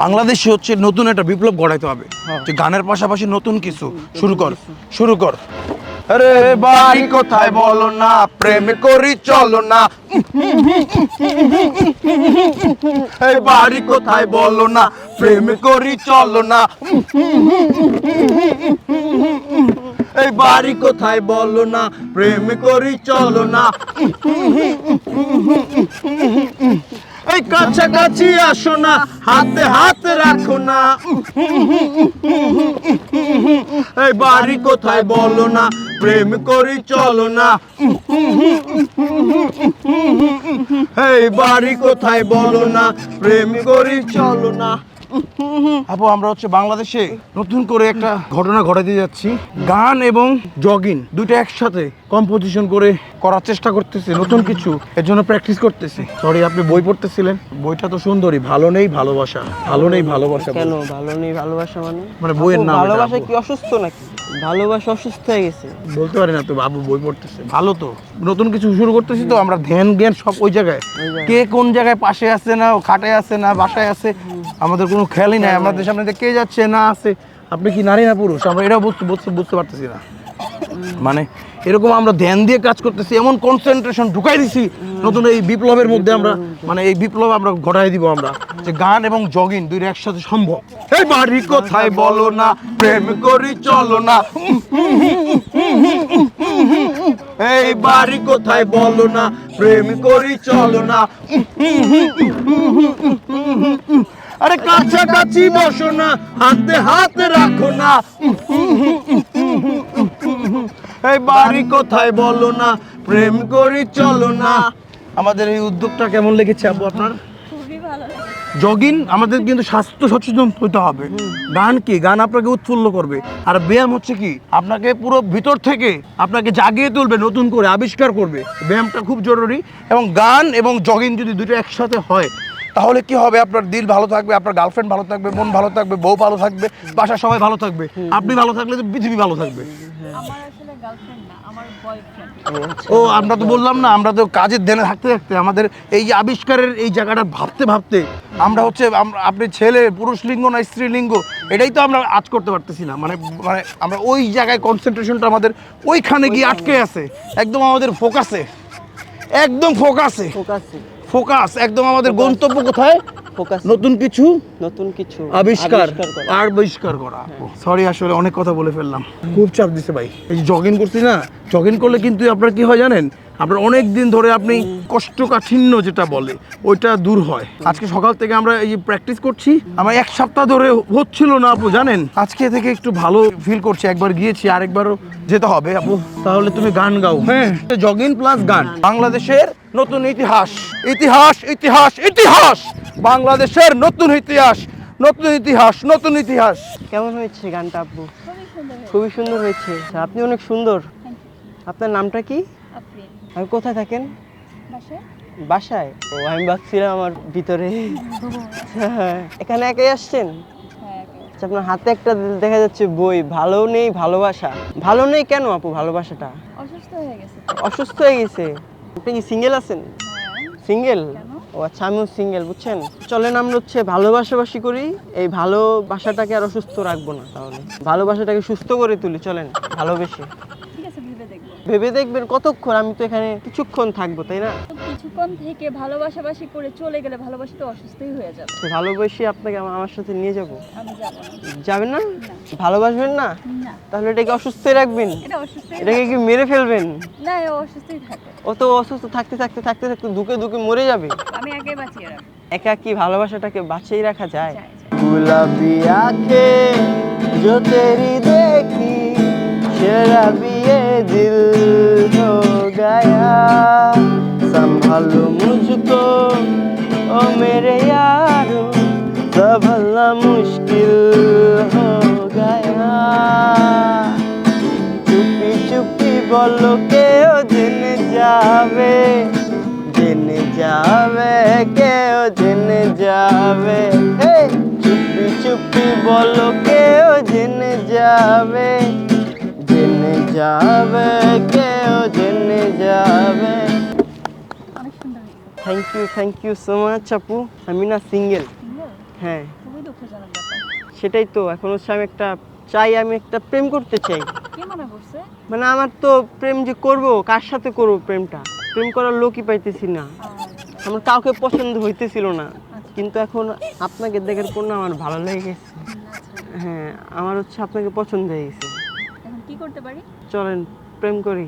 বাংলাদেশে হচ্ছে নতুন একটা বিপ্লব গড়াইতে হবে। যে গানের পাশাপাশি নতুন কিছু শুরু কর শুরু কর। আরে বাড়ি কোথায় বলো না প্রেম করি চলো না। এই বাড়ি কোথায় বলো না প্রেম করি চলো না। এই বাড়ি কোথায় বলো না প্রেম করি চলো না। এই কাছাকাছি আসো না, হাতে হাত রাখো না। এই বাড়ি কোথায় বলো না, প্রেম করি চলো না। এই বাড়ি কোথায় বলো না, প্রেম করি চলো না। আপু আমরা হচ্ছে বাংলাদেশে নতুন করে একটা ঘটনা ঘটাতে যাচ্ছি। গান এবং জগিং দুইটা একসাথে কম্পোজিশন করে করার চেষ্টা করতেছি নতুন কিছু এর জন্য প্র্যাকটিস করতেছি। সরি আপনি বই পড়তেছিলেন? বইটা তো সুন্দরী ভালো নেই ভালোবাসা ভালো নেই ভালোবাসা কেন ভালো নেই ভালোবাসা মানে? মানে বইয়ের নাম ভালোবাসা কি অসুস্থ নাকি? ভালোবাসা অসুস্থ হয়ে গেছে। বলতে পারি না তো বাবু বই পড়তেছে। ভালো তো। নতুন কিছু শুরু করতেছি তো আমরা ধ্যান জ্ঞান সব ওই জায়গায়। কে কোন জায়গায় পাশে আছে না খাটে আছে না বাসায় আছে আমাদের কোনো খেয়ালই নাই। আমাদের সামনে কে যাচ্ছে না আছে আপনি কি নারী না পুরুষ? আমরা এটাও বুঝতে বুঝতে বুঝতে পারতেছি না। মানে এরকম আমরা ধ্যান দিয়ে কাজ করতেছি এমন কনসেন্ট্রেশন ঢুকাই দিছি নতুন এই বিপ্লবের মধ্যে আমরা মানে এই বিপ্লব আমরা ঘটাই দিব আমরা যে গান এবং জগিং দুইটা একসাথে সম্ভব এই বাড়ি কোথায় বলো না প্রেম করি চলো না এই বাড়ি কোথায় বলো না প্রেম করি চলো না আরে কাছাকাছি বসো না হাতে হাত রাখো না। এই বাড়ি কোথায় বলো না প্রেম করি চলো না। আমাদের এই উদ্যোগটা কেমন লেগেছে আপু আপনার? জগিং আমাদের কিন্তু স্বাস্থ্য সচেতন হতে হবে। গান কি? গান আপনাকে উৎফুল্ল করবে। আর ব্যায়াম হচ্ছে কি? আপনাকে পুরো ভিতর থেকে আপনাকে জাগিয়ে তুলবে নতুন করে আবিষ্কার করবে। ব্যায়ামটা খুব জরুরি। এবং গান এবং জগিং যদি দুটো একসাথে হয় তাহলে কি হবে? আপনার দিল ভালো থাকবে আপনার গার্লফ্রেন্ড ভালো থাকবে মন ভালো থাকবে বউ ভালো থাকবে বাসার সবাই ভালো থাকবে। আপনি ভালো থাকলে তো পৃথিবী ভালো থাকবে। আমার আসলে গার্লফ্রেন্ড না আমার বয়ফ্রেন্ড ও আমরা তো বললাম না আমরা তো কাজের ধ্যানে থাকতে থাকতে আমাদের এই যে আবিষ্কারের এই জায়গাটা ভাবতে ভাবতে আমরা হচ্ছে আপনি ছেলে পুরুষ লিঙ্গ না স্ত্রী লিঙ্গ এটাই তো আমরা আজ করতে পারতেছি না। মানে মানে আমরা ওই জায়গায় কনসেন্ট্রেশনটা আমাদের ওইখানে গিয়ে আটকে আছে। একদম আমাদের ফোকাসে একদম ফোকাসে ফোকাসে ফোকাস একদম আমাদের গন্তব্য কোথায়? ফোকাস। নতুন কিছু? নতুন কিছু। আবিষ্কার। করা। আবিষ্কার করা। সরি আসলে অনেক কথা বলে ফেললাম। খুব চাপ দিছে ভাই। এই যে জগিং করছি না জগিং করলে কিন্তু আপনার কি হয় জানেন? আপনার অনেক দিন ধরে আপনি কোষ্ঠকাঠিন্য যেটা বলে ওইটা দূর হয়। আজকে সকাল থেকে আমরা এই যে প্র্যাকটিস করছি আমার এক সপ্তাহ ধরে হচ্ছিল না আপু জানেন? আজকে থেকে একটু ভালো ফিল করছি একবার গিয়েছি আরেকবারও যেতে হবে আপু। তাহলে তুমি গান গাও। হ্যাঁ। জগিং প্লাস গান। বাংলাদেশের নতুন ইতিহাস ইতিহাস ইতিহাস ইতিহাস! বাংলাদেশের নতুন ইতিহাস নতুন ইতিহাস নতুন ইতিহাস! কেমন হয়েছে গানটা আপু খুবই সুন্দর হয়েছে। আচ্ছা, আপনি অনেক সুন্দর। আপনার নামটা কি? আপনি কোথায় থাকেন? বাসায়। বাসায়? ও আমি ভাবছিলাম আমার ভিতরে। হ্যাঁ, এখানে একাই আসছেন? হ্যাঁ একে। আচ্ছা, আপনার হাতে একটা দেখা যাচ্ছে বই। ভালো নেই ভালোবাসা। ভালো নেই কেন আপু ভালোবাসাটা? অসুস্থ হয়ে গেছে। অসুস্থ হয়ে গেছে? আপনি কি সিঙ্গেল আছেন? সিঙ্গেল ও আচ্ছা আমিও সিঙ্গেল বুঝছেন? চলেন, আমরা হচ্ছে ভালোবাসাবাসি করি। এই ভালোবাসাটাকে আর সুস্থ রাখব না তাহলে। ভালোবাসাটাকে সুস্থ করে তুলি, চলেন, ভালোবেসে। ভেবে দেখবো ভেবে দেখবেন কতক্ষণ আমি তো এখানে কিছুক্ষণ থাকবো তাই না তো কিছুক্ষণ থেকে ভালোবাসাবাসি করে চলে গেলে ভালোবাসা তো অসুস্থই হয়ে যাবে তো ভালোবেসে আপনাকে আমার আমার সাথে নিয়ে যাব আমি যাবো না যাবেন না ভালোবাসবেন না না তাহলে এটাকে অসুস্থই রাখবেন এটা অসুস্থই এটাকে কি মেরে ফেলবেন না ও অসুস্থই থাকে ও তো অসুস্থ থাকতে থাকতে থাকতে থাকতে দুকে দুকে মরে যাবে আমি আগে বাঁচিয়ে রাখবো একা কি ভালোবাসাটাকে বাঁচিয়ে রাখা যায় চাই, চাই। गुलाबी आंखें जो तेरी देखी शराबी ये दिल हो गया संभालो मुझको ओ मेरे यारो संभलना मुश्किल हो गया চুপি চুপি বলো কেউ জেনে যাবে জেনে যাবে কেউ জেনে যাবে হে! চুপি চুপি বলো কেউ জেনে যাবে জেনে যাবে কেউ জেনে যাবে। Thank you thank you so much আপু। আমি না সিঙ্গেল হ্যাঁ। সেটাই তো এখন হচ্ছে আমি একটা চাই আমি একটা প্রেম করতে চাই। মনে আমার তো প্রেম যে করব কার সাথে করব প্রেমটা? প্রেম করার লোকই পাইতেছি না। আমার কাউকে পছন্দ হইতেছিল না। কিন্তু এখন আপনাকে দেখার পর না আমার ভালো লেগে গেছে হ্যাঁ আমার হচ্ছে আপনাকে পছন্দ হয়ে গেছে। কি করতে পারি? চলেন প্রেম করি।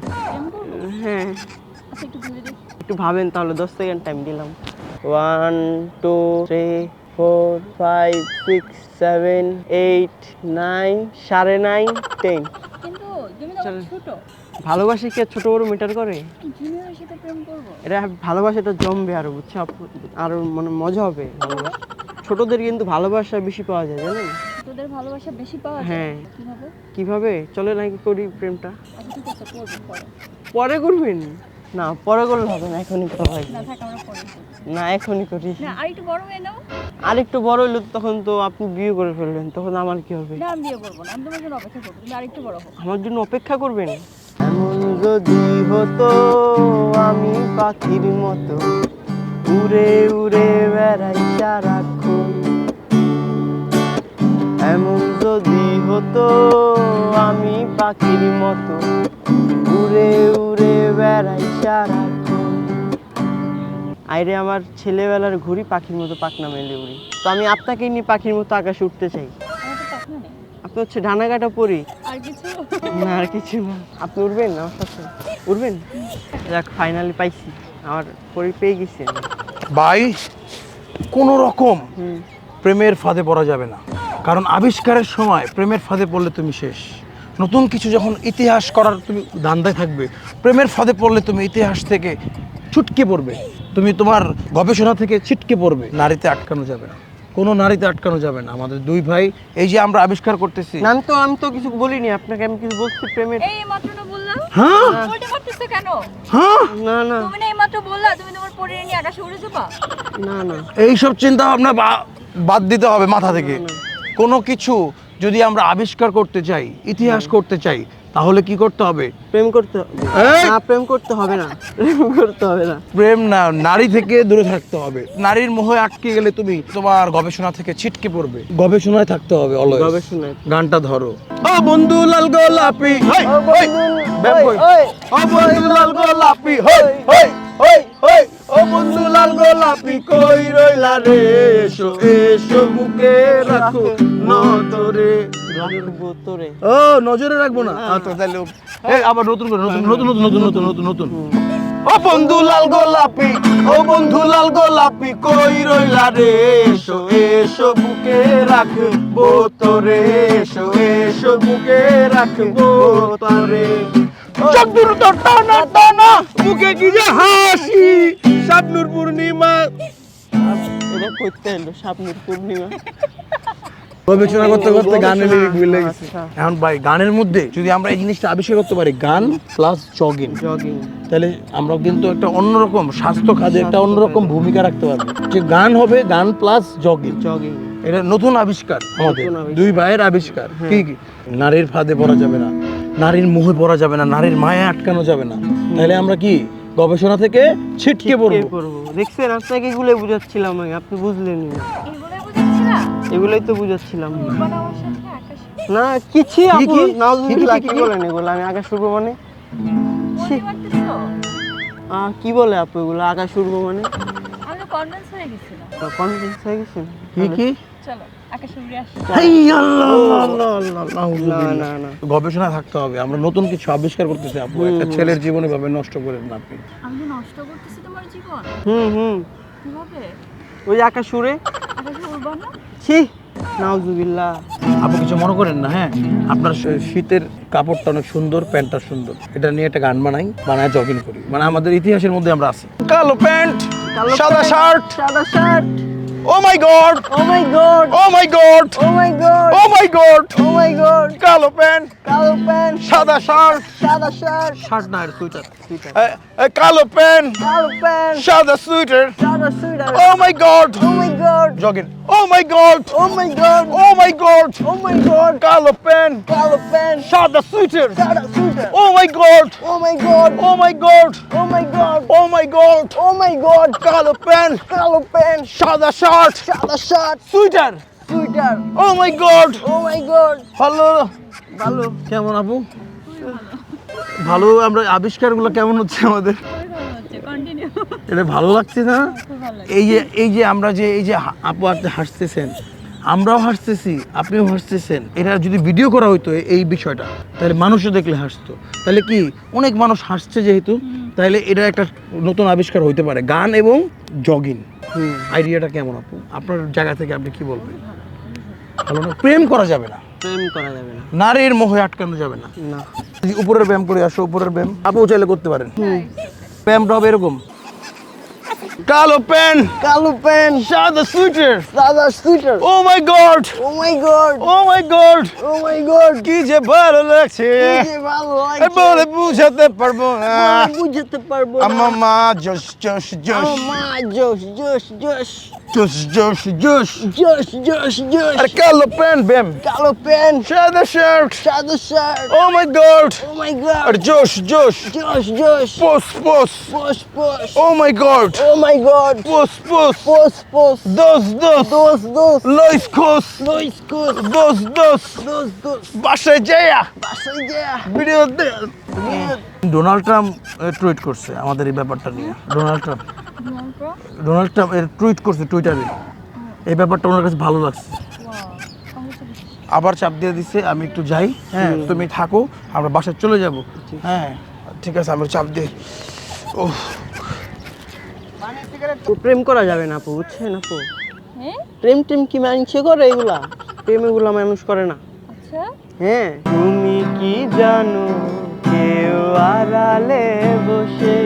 হ্যাঁ। আচ্ছা একটু ভেবে দেখি। একটু ভাবেন তাহলে দশ সেকেন্ড টাইম দিলাম। One two three four five six seven eight nine সাড়ে নাইন টেন কিন্তু তুমি তো ছোট। ভালোবাসা কি ছোট বড় মিটার করে? জুনিয়রের সাথে প্রেম করব? এটা ভালোবাসাটা জমবে আরও বুঝছ? আরও মানে মজা হবে। ভালোবাসা। ছোটদের কিন্তু ভালোবাসা বেশি পাওয়া যায় জানেন? তোদের ভালোবাসা বেশি পাওয়া যায়? হ্যাঁ। কীভাবে? কীভাবে? চলে নাকি করি প্রেমটা? আচ্ছা ঠিক আছে করব পরে। পরে করবেন? না পরে করলে হবে না এখনই করা হয়। না থাক আমরা পরে না এখনই করি। না আর একটু বড় হয়ে নাও। আর একটু বড় হইল তখন তো আপনি বিয়ে করে ফেলবেন তখন আমার কি হবে? না আমি বিয়ে করব না আমি তোমার জন্য অপেক্ষা করব তুমি আর একটু বড় হো আমার জন্য অপেক্ষা করবেন? এমন যদি হতো আমি পাখির মতো উড়ে উড়ে বেড়াই সারাক্ষণ এমন যদি হতো আমি পাখির মতো। উড়ে উড়ে বেড়াই সারাক্ষণ। আইরে আমার ছেলেবেলার ঘুরি পাখির মতো পাখনা মেলে উড়ি। তো আমি আপনাকে নিয়ে পাখির মতো আকাশে উঠতে চাই। আপনি হচ্ছে ডানা কাটা পরি না আর কিছু না। আপনি উঠবেন আমার সাথে? উঠবেন যাক ফাইনালি পাইছি। আমার পরি পেয়ে গেছি। ভাই কোনো রকম প্রেমের ফাঁদে পড়া যাবে না। কারণ আবিষ্কারের সময় প্রেমের ফাঁদে পড়লে তুমি শেষ। নতুন কিছু যখন ইতিহাস করার তুমি ধান্দায় থাকবে প্রেমের ফাঁদে পড়লে তুমি ইতিহাস থেকে ছুটকে পড়বে। তুমি তোমার গবেষণা থেকে ছিটকে পড়বে। নারীতে আটকানো যাবে না। কোনো নারীতে আটকানো যাবে না। আমাদের দুই ভাই এই যে আমরা আবিষ্কার করতেছি। না আমি তো আমি তো কিছু বলিনি আপনাকে আমি কিছু বলছি প্রেমের। এই মাত্র না বললাম হ্যাঁ মারতেছো কেন? হ্যাঁ? না না। তুমি না এই মাত্র বললা তুমি তোমার নিয়ে আকাশে উড়ে যাবা না না। এইসব চিন্তা ভাবনা বা- বাদ দিতে হবে মাথা থেকে। কোনো কিছু যদি আমরা আবিষ্কার করতে চাই ইতিহাস করতে চাই তাহলে কি করতে হবে? প্রেম করতে! না প্রেম করতে হবে না। প্রেম করতে হবে না। প্রেম না নারী থেকে দূরে থাকতে হবে। নারীর মোহে আটকে গেলে তুমি তোমার গবেষণা থেকে ছিটকে পড়বে। গবেষণায় থাকতে হবে অলওয়েজ গবেষণায়। গানটা ধরো। ও বন্ধু লাল গোলাপি হই, হই, ও বন্ধু লাল গোলাপি হই হই হই হই। ও বন্ধু লাল গোলাপি কই রইলা রে? এসো এসো বুকে রাখো নতরে রাখব তোরে। ও নজরে রাখব না। আচ্ছা তাহলে এই আবার নতুন করে নতুন নতুন নতুন নতুন নতুন নতুন নতুন। ও বন্ধু লাল গোলাপি ও বন্ধু লাল গোলাপি কই রইলা রে? এসো এসো বুকে রাখব তোরে। এসো এসো বুকে রাখব তোরে। চন্দুর তো টানা টানা। বুকে কি যে হাসি। শাবনুর পূর্ণিমা। এটা করতে এলো স্বপ্নের পূর্ণিমা। গবেষণা করতে করতে গানের লিরিক ভুলে গেছি। আচ্ছা। এখন ভাই গানের মধ্যে যদি আমরা এই জিনিসটা আবিষ্কার করতে পারি গান প্লাস জগিং জগিং তাহলে আমরা কিন্তু একটা অন্যরকম স্বাস্থ্য খাদে একটা অন্যরকম ভূমিকা রাখতে পারব। যে গান হবে গান প্লাস জগিং জগিং এটা নতুন আবিষ্কার আমাদের। দুই ভাইয়ের আবিষ্কার। কি কি? নারীর ফাঁদে পড়া যাবে না। নারীর মোহে পড়া যাবে না। নারীর মায়া আটকানো যাবে না। তাহলে আমরা কি গবেষণা থেকে ছিটকে পড়ব। করব দেখছেন আপনাকে এগুলো বুঝাচ্ছিলাম আমি আপনি বুঝলেন না। এগুলোই তো বুঝাচ্ছিলাম। না কিছু কি, আপু নাউজুবিল্লাহ কি? বলেন এগুলো? আমি আকাশ শুরু মানে? কি বলে আপু এগুলো? আকাশ উড়বো মানে? কনভিন্স হয়ে গেছিলাম কনফিডেন্স হয়ে গেছেন কি কি? চলো আকাশে উড়ে আসি। হাই আল্লাহ! আল্লাহ আল্লাহ আল্লাহ না না না গবেষণা থাকতে হবে। আমরা নতুন কিছু আবিষ্কার করতেছি আপু। একটা ছেলের জীবনে ভাবে নষ্ট করেন না আপনি। আমি নষ্ট করতেছি তোমার জীবন? হুম হুম। কীভাবে? ওই আকাশ উড়ে। আকাশে উড়বা না ছি নাউজুবিল্লাহ। আপু কিছু মনে করেন না হ্যাঁ? আপনার শীতের কাপড়টা অনেক সুন্দর প্যান্টটা সুন্দর। এটা নিয়ে একটা গান বানাই বানায় জগিং করি। মানে আমাদের ইতিহাসের মধ্যে আমরা আছি। কালো প্যান্ট! সাদা শার্ট। সাদা shirt. oh my god oh my god oh my god oh my god oh my god oh my god কালো প্যান্ট কালো প্যান্ট সাদা শার্ট সাদা শার্ট শার্ট না সুইটার সুইটার কালো প্যান্ট কালো প্যান্ট সাদা সুইটার সাদা sweater oh my god oh my god jogging oh my god oh my god oh my god oh my god কালো প্যান্ট কালো প্যান্ট সাদা সুইটার সাদা sweater oh my god oh my god oh my god oh my god oh my god oh my god কালো pant কালো pant সাদা shirt সাদা shirt sweater sweater oh my god oh my god ভালো ভালো কেমন আপু? ভালো আমরা আবিষ্কারগুলো কেমন হচ্ছে আমাদের? এটা ভালো লাগছে না? এই যে এই যে আমরা যে এই যে আপু আপনি হাসতেছেন আমরাও হাসতেছি আপনিও হাসতেছেন। এটা যদি ভিডিও করা হইতো এই বিষয়টা তাহলে মানুষও দেখলে হাসতো। তাহলে কি অনেক মানুষ হাসছে যেহেতু তাহলে এটা একটা নতুন আবিষ্কার হইতে পারে গান এবং জগিং আইডিয়াটা কেমন আপু? আপনার জায়গা থেকে আপনি কি বলবেন? ভালো না? প্রেম করা যাবে না। প্রেম করা যাবে না। নারীর মোহে আটকানো যাবে না। না। উপরের ব্যায়াম করে আসো উপরের ব্যায়াম। আপু চাইলে করতে পারেন। ব্যায়ামটা হবে এরকম। কালো প্যান্ট। কালো প্যান্ট। সাদা সুইটার। সাদা sweater. Oh my god oh my god oh my god oh my god কি যে ভালো লাগছে। বলে বুঝাতে পারব না। বুঝতে পারব আমার মা জোশ জোশ জোশ মা জোশ জোশ জোশ জোশ জোশ জোশ জোশ জোশ জোশ আর কালো প্যান্ট ব্যায়াম কালো প্যান্ট। সাদা শার্ট। সাদা shirt. Oh my god oh my god আর জোশ জোশ জোশ জোশ পোস পোস। পোস পোস। Oh my god oh my god পোস পোস পোস পোস দোস দোস দোস দোস লইস খোস লইস কোস দোস দোস দোস দোস বাসায় যাইয়া বাসায় যা ভিডিও ডোনাল্ড ট্রাম্প টুইট করছে আমাদের এই ব্যাপারটা নিয়ে। ডোনাল্ড ট্রাম্প ডোনাল্ড ট্রাম্প এর টুইট করছে টুইটারে এই ব্যাপারটা ওনার কাছে ভালো লাগছে। আবার চাপ দিয়ে দিচ্ছে আমি একটু যাই। হ্যাঁ তুমি থাকো আমরা বাসায় চলে যাব। হ্যাঁ ঠিক আছে আমি চাপ দিই ও ও প্রেম করা যাবে না আপু বুঝছেন আপু? হ্যাঁ প্রেম টেম কি মানুষে করে এগুলা? প্রেম এগুলা মানুষ করে না। আচ্ছা। হ্যাঁ। তুমি কি জানো কেউ আড়ালে বসে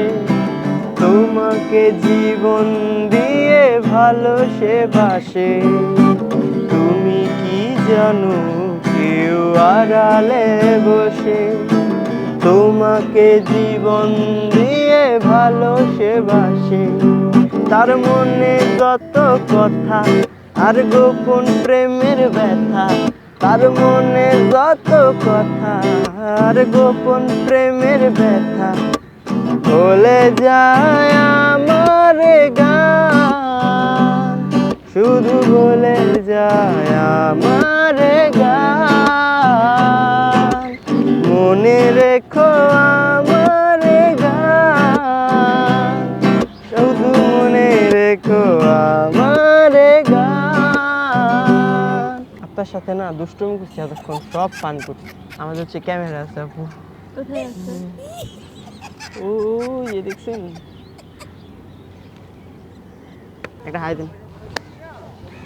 তোমাকে জীবন দিয়ে ভালো সে বাসে? তুমি কি জানো কেউ আড়ালে বসে তোমাকে জীবন দিয়ে ভালো সে বাসে? তার মনে যত কথা, আর গোপন প্রেমের ব্যথা, তার মনে যত কথা, আর গোপন প্রেমের ব্যথা। বলে যায় আমার গান, শুধু বলে যায় আমার গান। মনে রেখো সাথে না দুষ্টুমি করছি এতক্ষণ সব পান করছি। আমাদের হচ্ছে ক্যামেরা আছে আপু। ও ইয়ে দেখছেন? একটা হাই দেন।